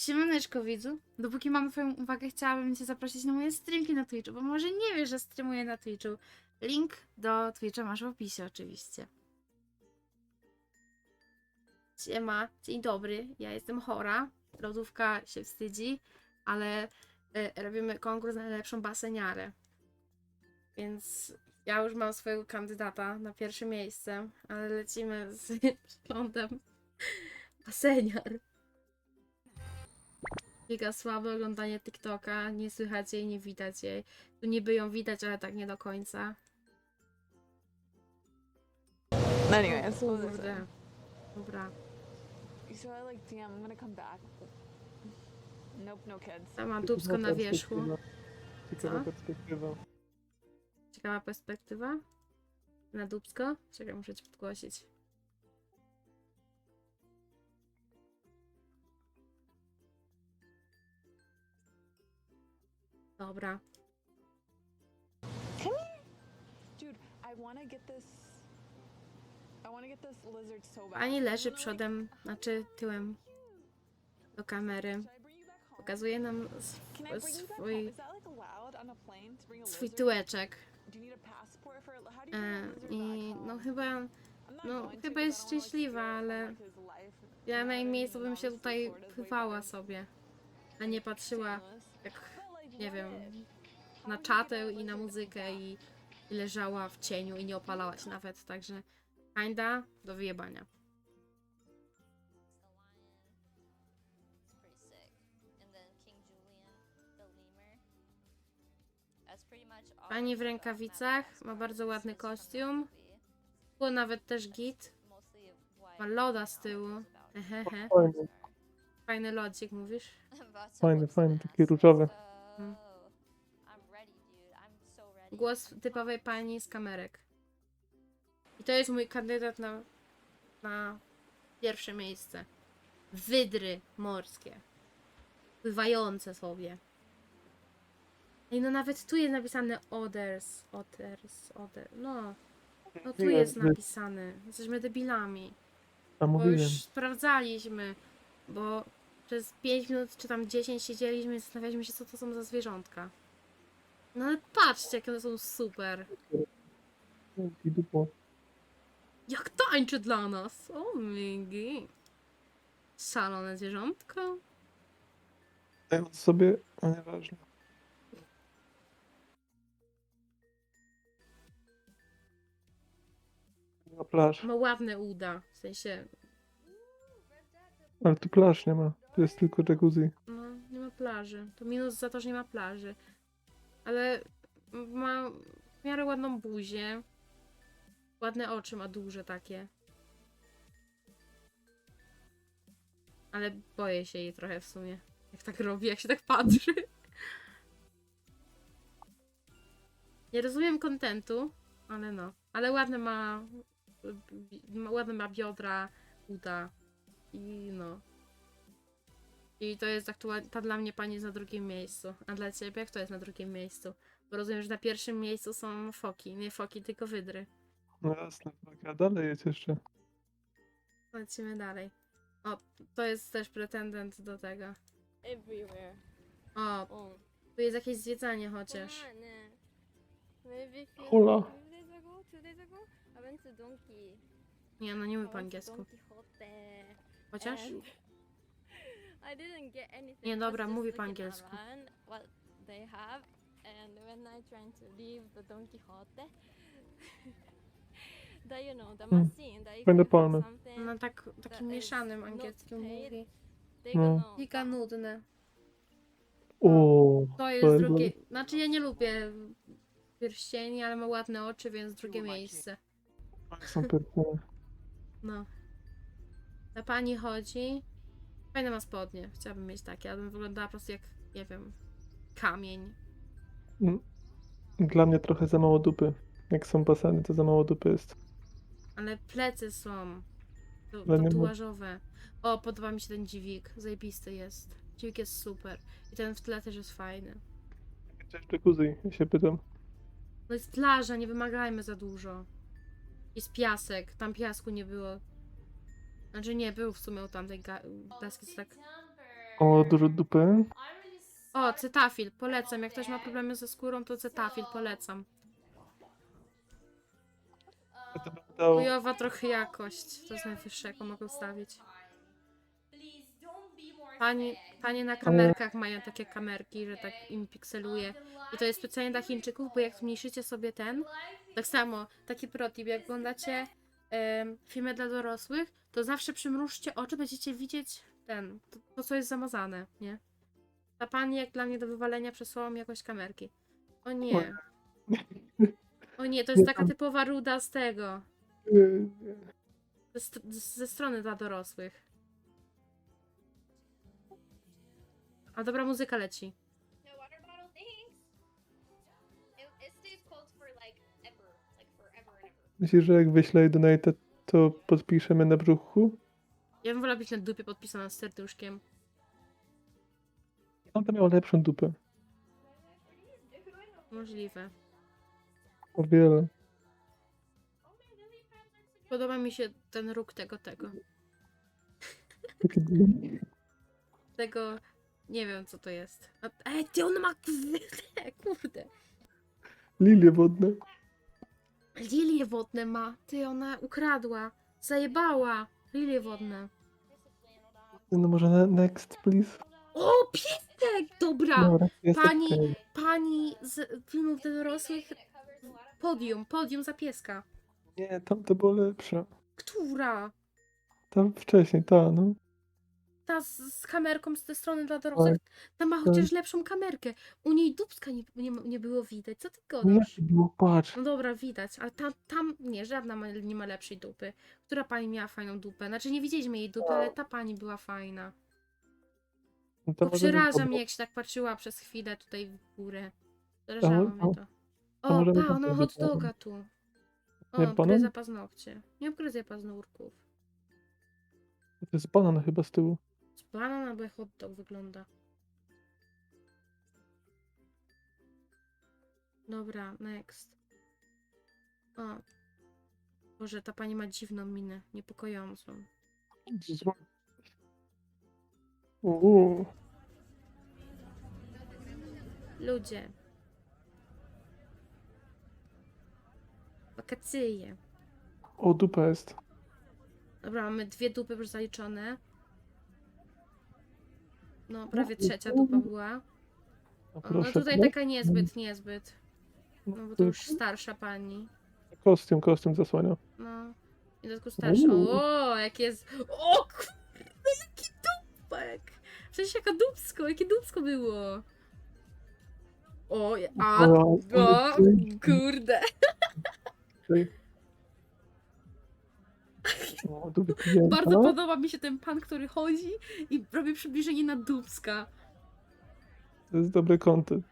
Siemaneczko widzu, dopóki mam twoją uwagę, chciałabym cię zaprosić na moje streamki na Twitchu, bo może nie wiesz, że streamuję na Twitchu. Link do Twitcha masz w opisie oczywiście. Siema, dzień dobry, ja jestem chora, lodówka się wstydzi, ale e, robimy konkurs na najlepszą baseniarę. Więc ja już mam swojego kandydata na pierwsze miejsce, ale lecimy z przeglądem baseniar. Giga słabe oglądanie TikToka, nie słychać jej, nie widać jej. Tu niby ją widać, ale tak nie do końca. Anyways, what was Kurde. Dobra. So I like, damn, I'm gonna come back. Nope, no kids. Tam mam dubsko na wierzchu. Ciekawa Co? perspektywa. Ciekawa perspektywa. Na dubsko? Czekaj, muszę ci podgłosić. Dobra. Dude, I wanna get this. I wanna get this lizard so bad. Pani leży przodem, znaczy tyłem do kamery. Pokazuje nam sw- swój, swój tyłeczek. E, I no chyba no, chyba jest szczęśliwa, ale ja na jej miejscu bym się tutaj pływała sobie, a nie patrzyła nie wiem, na czatę i na muzykę i, i leżała w cieniu i nie opalała się nawet, także kinda do wyjebania. Pani w rękawicach, ma bardzo ładny kostium. Było nawet też git, ma loda z tyłu, is about ehehe. Fajny. Lodzik mówisz? Fajny, fajny, taki różowy. So ready. Głos typowej pani z kamerek. I to jest mój kandydat na, na pierwsze miejsce. Wydry morskie. Pływające sobie. I no nawet tu jest napisane others, others, others. No, no tu jest napisane. Jesteśmy debilami. Bo już sprawdzaliśmy, bo przez 5 minut czy tam 10 siedzieliśmy i zastanawialiśmy się, co to są za zwierzątka. No ale patrzcie, jakie one są super. I dupo. Jak tańczy dla nas! O migi. Szalone zwierzątko. Dając sobie, a nieważne. Na plaż. Ma ładne uda. W sensie, Ale tu plaż nie ma. Tu jest tylko jacuzzi. no, nie ma plaży. To minus za to, że nie ma plaży. Ale ma w miarę ładną buzię. Ładne oczy ma duże takie. Ale boję się jej trochę w sumie. Jak tak robi, jak się tak patrzy. Nie rozumiem kontentu, ale no. Ale ładne ma, ma ładne ma biodra, uda i no. I to jest aktualnie, ta dla mnie pani jest na drugim miejscu. A dla ciebie kto jest na drugim miejscu? Bo rozumiem, że na pierwszym miejscu są foki. Nie foki, tylko wydry. No jasne, tak. A dalej jest jeszcze. Lecimy dalej. O, to jest też pretendent do tego. everywhere. O, tu jest jakieś zwiedzanie chociaż. Maybe few Hola. few days ago, two days ago, I went to Donkey. Nie, no nie I went po to angielsku. Chociaż? and Nie, dobra, just mówi po angielsku. around What they have, and when I tried to leave the Don Quixote, that you know the Hmm. machine that if Będę you have polny. something, No tak, takim mieszanym angielskim paid. mówi. they No. gonna Giga nudne. O, To jest bardzo- drugie. Znaczy ja nie lubię pierścieni, ale ma ładne oczy, więc drugie miejsce. Są perfumy. No. Ta pani chodzi. Fajne ma spodnie. Chciałabym mieć takie, ale bym wyglądała po prostu jak, nie wiem, kamień. Mm. Dla mnie trochę za mało dupy. Jak są baseny, to za mało dupy jest. Ale plecy są. To, tatuażowe. O, podoba mi się ten dźwig. Zajebisty jest. Dźwig jest super. I ten w tle też jest fajny. Cześć jacuzzi, ja się pytam. No jest plaża, nie wymagajmy za dużo. Jest piasek, tam piasku nie było. Znaczy nie, był w sumie u tamtej deski, co tak O, dużo dupy. O, Cetafil, polecam. Jak ktoś ma problemy ze skórą, to Cetafil polecam. Chujowa trochę jakość. To jest najwyższe, jaką mogę ustawić. Pani, panie na kamerkach mają takie kamerki, że tak im pikseluje. I to jest specjalnie dla Chińczyków, bo jak zmniejszycie sobie ten, tak samo, taki protip, jak oglądacie em, filmy dla dorosłych, to zawsze przymrużcie oczy, będziecie widzieć ten, to, to co jest zamazane, nie? Ta pani jak dla mnie do wywalenia przesłała mi jakoś kamerki. O nie. O nie, to jest taka typowa ruda z tego. Ze, st- ze strony dla dorosłych. A dobra muzyka leci. No water bottle, thanks. It, it stays cold for like ever, like forever and ever. Myślisz, że jak wyślę donate, to podpiszemy na brzuchu? Ja bym wolała być na dupie podpisana z serduszkiem. On to miał lepszą dupę. Możliwe. O wiele. Podoba mi się ten róg tego, tego. Takie. Tego, nie wiem co to jest. A, ej, ty on ma kurde. Lilie wodne. Lilie wodne ma. Ty, ona ukradła. Zajebała. Lilie wodne. No może next, please. O, piesek! Dobra. Dobra, Pani, pani z filmów dla dorosłych. Podium, podium za pieska. Nie, tam to było lepsze. Która? Tam wcześniej, ta, no. Ta z, z kamerką z tej strony dla dorosłych. Ta ma chociaż lepszą kamerkę. U niej dubska nie, nie, nie było widać. Co ty Nie, gadasz? było, patrz. No dobra, widać, ale tam, tam nie, żadna ma, nie ma lepszej dupy. Która pani miała fajną dupę? Znaczy nie widzieliśmy jej dupy, ale ta pani była fajna. No To może przeraża mnie, jak się tak patrzyła przez chwilę tutaj w górę. Przerażało mnie to. to O, pa, ona ma powiedzieć, hot doga tu. Nie, O, banan? gryza paznokcie. Nie obgryzaj paznurków. To jest banan chyba z tyłu. Banan albo jak hot dog wygląda. Dobra, next. O. Boże, ta pani ma dziwną minę, niepokojącą. Uuu. Ludzie. Wakacje. O, dupa jest. Dobra, mamy dwie dupy już zaliczone. No, prawie trzecia dupa była. O, no proszę. tutaj taka niezbyt, niezbyt. No bo to już starsza pani. Kostium, kostium zasłania. No. I do tylko starsza. O, jak jest. O kurde, jaki dupek! W sensie jaka dupsko, jakie dupsko było. O, a, O, kurde. O. Bardzo podoba mi się ten pan, który chodzi i robi przybliżenie na dupska. To jest dobry content.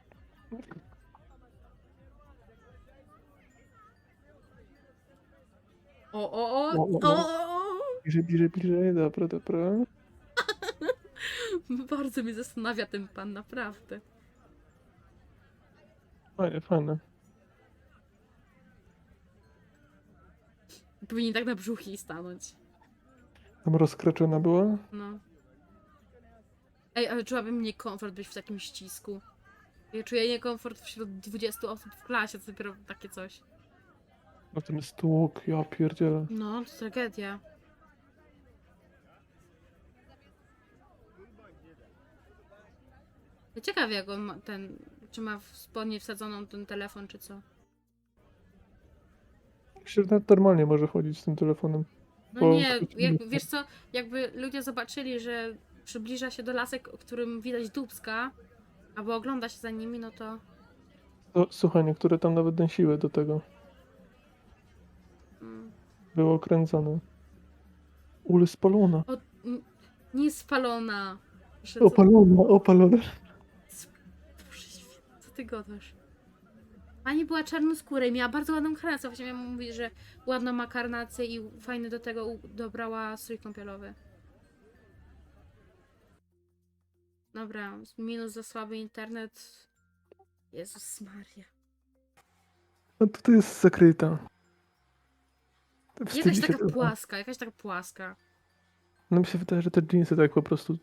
O, o, o, O, o, o, o. o. Bliżej, bliżej, bliżej. Dobra, dobra. Bardzo mnie zastanawia ten pan, naprawdę. Fajne, fajne. Powinien tak na brzuchi stanąć. Tam rozkraczona była. No. Ej, ale czułabym niekomfort być w takim ścisku. Ja czuję niekomfort wśród 20 osób w klasie, to dopiero takie coś. No ten stłuk, ja pierdzielę. No, to tragedia. Ja Ciekawie jak on ma ten, czy ma w spodnie wsadzoną ten telefon, czy co. Że nawet normalnie może chodzić z tym telefonem. No Bo- nie, jak, wiesz co, jakby ludzie zobaczyli, że przybliża się do lasek, o którym widać dubska, albo ogląda się za nimi, no to... To, słuchaj, niektóre tam nawet dęsiły do tego. Mm. Było okręcone. Ule spalona. O, nie spalona. Że Opalona, opalona. Boże święty, co ty gadasz? Pani była czarnoskóra i miała bardzo ładną karnację. Właśnie miałam mówić, że ładną ma karnację i fajny do tego u- dobrała strój kąpielowy. Dobra, minus za słaby internet. Jezus Maria. No tutaj jest zakryta. Wstydzi Jakaś się taka trochę. płaska, jakaś taka płaska. No mi się wydaje, że te jeansy tak po prostu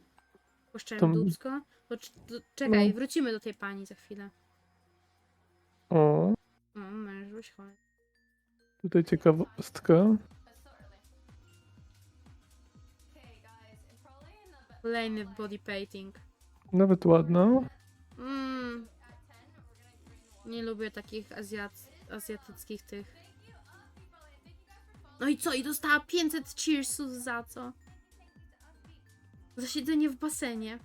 Puszczałem To- dubsko. To, cz- to, czekaj, No. wrócimy do tej pani za chwilę. O, O, mężuś, chodź. tutaj ciekawostka. Kolejny body painting. Nawet ładna. Mm. Nie lubię takich azjat azjatyckich tych. No i co? I dostała 500 cheersów za co? Za siedzenie w basenie.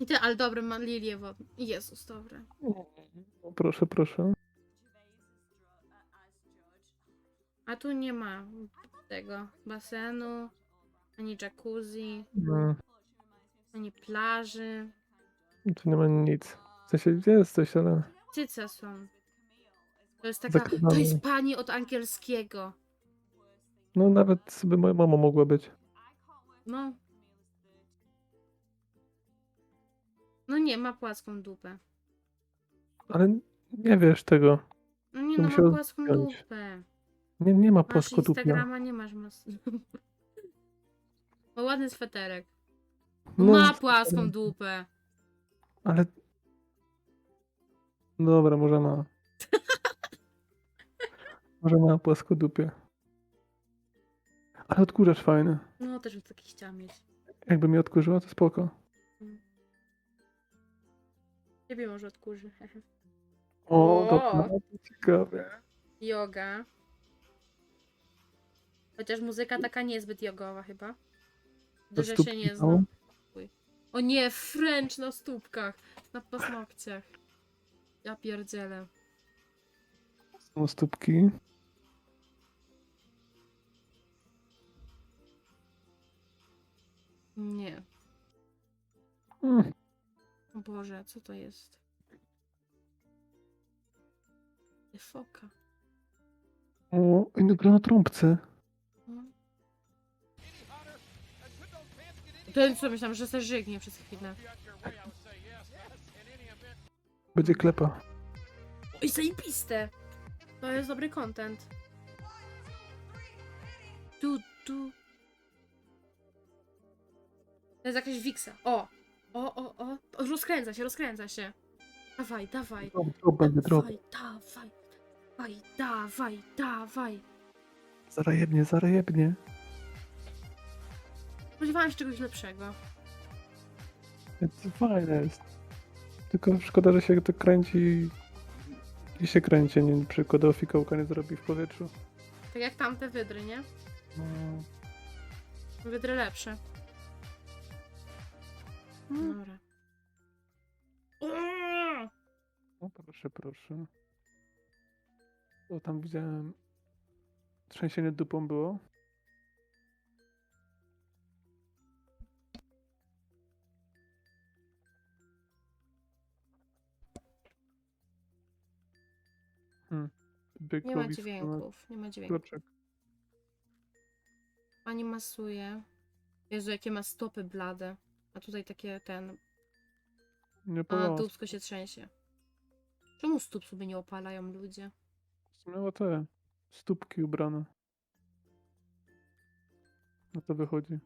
I te, ale dobre, ma lilię wodne. Jezus, dobre. O, proszę, proszę. A tu nie ma tego basenu, ani jacuzzi, No, ani plaży. tu nie ma nic. W sensie, gdzie jest coś, ale... Cyce są. To jest taka. To jest pani od angielskiego. No nawet sobie moja mama mogła być. No. No nie, ma płaską dupę. Ale nie wiesz tego. No nie, To no ma musiał płaską zdjąć. dupę. Nie, nie ma Masz płaskotupnia. Instagrama, nie masz mas... Ma ładny sweterek. No, ma płaską dupę. Ale... Dobra, może ma. może ma płaskodupie. Ale odkurzacz fajny. No, też bym taki chciała mieć. Jakby mi odkurzyła, to spoko. Ciebie może odkurzy. O, O! dobra, to ciekawe. Yoga. Chociaż muzyka taka niezbyt jogowa chyba. Że się nie znam. O nie, French na stópkach. Na paznokciach. Ja pierdzielę. Są stópki. Nie. Mm. O Boże, co to jest? Foka. O, i gra na trąbce. To co myślałam, że se żygnie przez chwilę. Będzie klepa. Oj, zajebiste! To jest dobry content. Tu, tu. To jest jakaś wiksa. O! O, o, o. o rozkręca się, rozkręca się. Dawaj, dawaj. Drop, drop będzie. Dawaj, dawaj. Dawaj, dawaj, dawaj. Zarajebnie, zarajebnie. Spodziewałam się czegoś lepszego. To fajne jest. Tylko szkoda, że się to kręci i się kręci, nie przykładowo fikołka nie zrobi w powietrzu. Tak jak tamte wydry, nie? No, Wydry lepsze. Dobra. No proszę, proszę. O, tam widziałem trzęsienie dupą było. Hmm. Nie ma Bykowi dźwięków, nie ma dźwięków. Kroczek. Pani masuje. Jezu, jakie ma stopy blade. A tutaj takie ten. Nie A podoba. dupsko się trzęsie. Czemu stóp sobie nie opalają ludzie? Miała te stópki ubrane. No to wychodzi.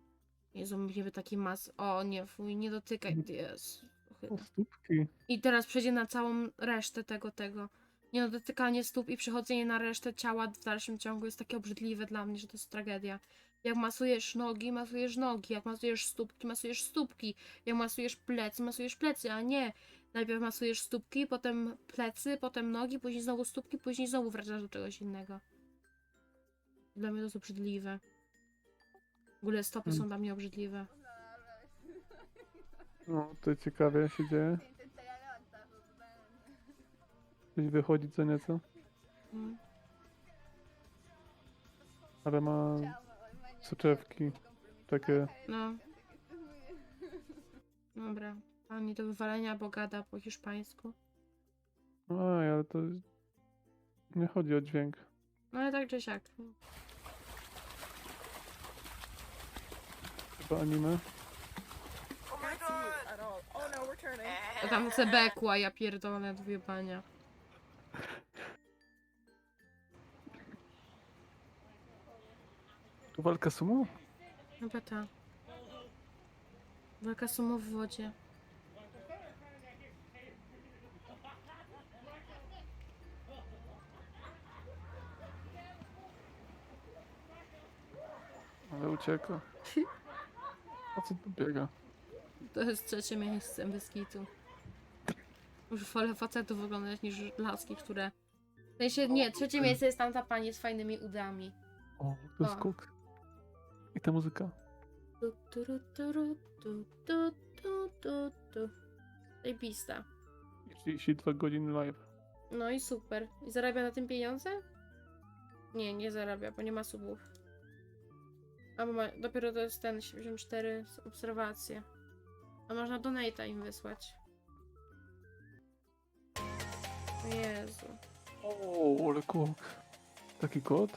Jezu, mnie by taki mas. O nie, fuj, nie dotykaj. Mhm. Jezu. O, stópki. I teraz przejdzie na całą resztę tego, tego. Nie no, dotykanie stóp i przechodzenie na resztę ciała w dalszym ciągu jest takie obrzydliwe dla mnie, że to jest tragedia. Jak masujesz nogi, masujesz nogi. Jak masujesz stópki, masujesz stópki. Jak masujesz plecy, masujesz plecy, a nie. Najpierw masujesz stópki, potem plecy, potem nogi, później znowu stópki, później znowu wracasz do czegoś innego. Dla mnie to jest obrzydliwe. W ogóle stopy są Mm. dla mnie obrzydliwe. No, to ciekawie się dzieje. Coś wychodzi co nieco. Mm. Ale ma soczewki. Takie. No. Dobra. Pani do wywalenia, bo gada po hiszpańsku. Aj, ale to nie chodzi o dźwięk. No ale tak czy siak. Chyba anime. To tam chce bekła, ja pierdolę do wyjebania. Tu walka sumo? Chyba ta. Walka sumo w wodzie. Ale ucieka. A co tu biega? To jest trzecie miejsce bez kitu. Już wolę facetów wyglądać niż laski, które... W sensie, nie, trzecie miejsce jest tamta pani z fajnymi udami. O, to jest O. kuk. I ta muzyka. Zajebista. I 32 godziny live. No i super. I zarabia na tym pieniądze? Nie, nie zarabia, bo nie ma subów. A ma, dopiero to jest ten 74 z- obserwacje. A można donate'a im wysłać. O Jezu. O, ale kuk. Taki kot?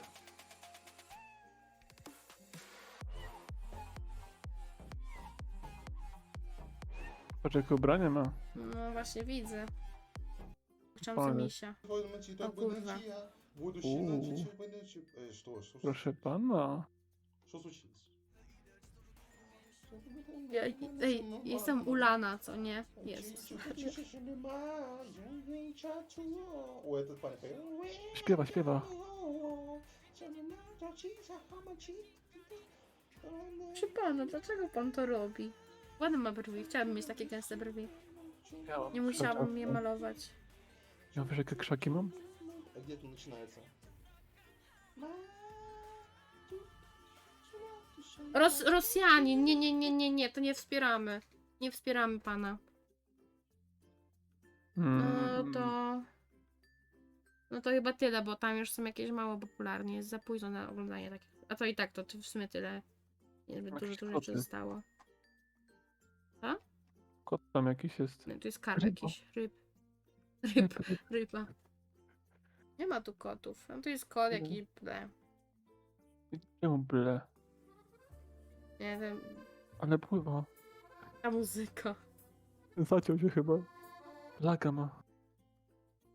Patrz jakie ubranie ma. No właśnie widzę. Kształcę Fajne. misia. Возьмите, О, так курва. будете я. Будущий У. начать, будете... Э, что, что, Proszę pana. что случилось? Ja, ej, jestem ulana, co nie? Jezus. У этот парень поет. Śpiewa, śpiewa. Proszę pana, dlaczego pan to robi? Ładne ma brwi, chciałabym mieć takie gęste brwi. Nie musiałabym je malować. Ja wiesz jakie krzaki mam? А где это начинается? Ros Rosjanin, nie, nie, nie, nie, nie, to nie wspieramy. Nie wspieramy pana. No Mm, to... No to chyba tyle, bo tam już są jakieś mało popularnie. Jest za późno na oglądanie takich. A to i tak, to w sumie tyle. Niezbyt dużo Jakieś tu rzeczy koty. zostało. Kot tam jakiś jest. No, tu jest karp Ryba. jakiś, ryb. Ryb, ryba. Nie ma tu kotów. No tu jest kot Mhm. jakiś, ble. Czemu byle? Nie wiem, Ale pływa. ta muzyka. Zaciął się chyba. Laga ma.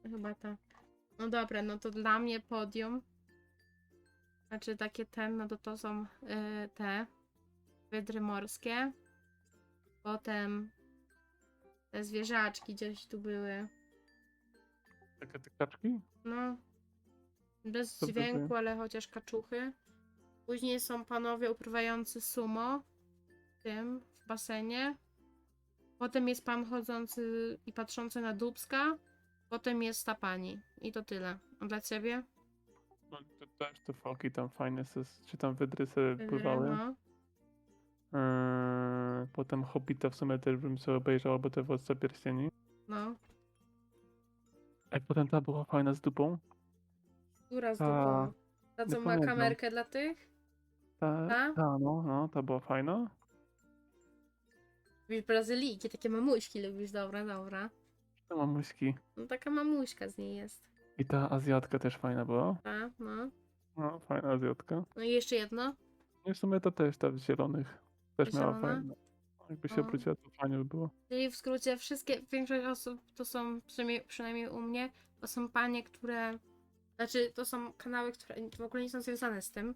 Chyba tak. No dobra, no to dla mnie podium. Znaczy takie ten, no to to są y, te wydry morskie. Potem te zwierzaczki gdzieś tu były. Takie te kaczki? No. Bez To były. dźwięku, ale chociaż kaczuchy. Później są panowie upływający sumo. W tym, w basenie. Potem jest pan chodzący i patrzący na dubska. Potem jest ta pani. I to tyle. A dla ciebie? No to też te foki tam fajne, se, czy tam wydry sobie pływały. No. Eee, potem Hobbita w sumie też bym sobie obejrzał, albo te Władca Pierścieni. No. A potem ta była fajna z dupą. Która z Ta- dupą? Ta, co ma kamerkę dla tych? Ta, Ta? ta no, no, ta była fajna. Lubisz Brazylijki, takie mamuśki lubisz, dobra, dobra. Ta mamuśki. No taka mamuśka z niej jest. I ta Azjatka też fajna była. Ta, no. No, fajna Azjatka. No i jeszcze jedno. No i w sumie to też ta w zielonych. Też miała fajne. Jakby się O. obróciła, to fajnie by było. Czyli w skrócie wszystkie, większość osób to są, przynajmniej, przynajmniej u mnie, to są panie, które, znaczy to są kanały, które w ogóle nie są związane z tym.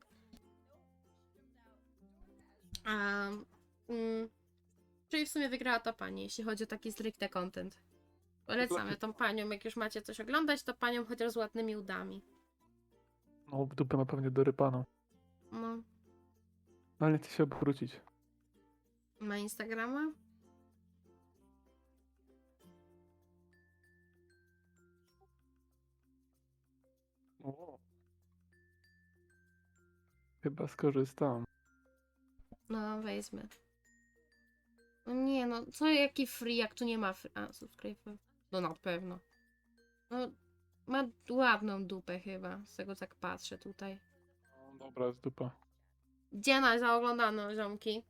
A, mm, czyli w sumie wygrała ta pani, jeśli chodzi o taki stricte content. Polecamy tą panią, jak już macie coś oglądać, to panią chociaż z ładnymi udami. No, w dupę ma pewnie dorypaną. No, Ale nie chce się obrócić. Ma Instagrama? O. Chyba skorzystam. No, weźmy. No nie, no, co jaki free, jak tu nie ma free. A, subskrypcja. No na pewno. No, ma ładną dupę chyba, z tego tak patrzę tutaj. No, dobra, z dupa. Dziena za ziomki.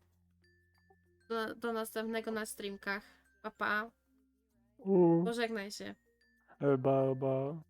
Do, do następnego na streamkach. Pa, pa. Pożegnaj się. Ba, ba.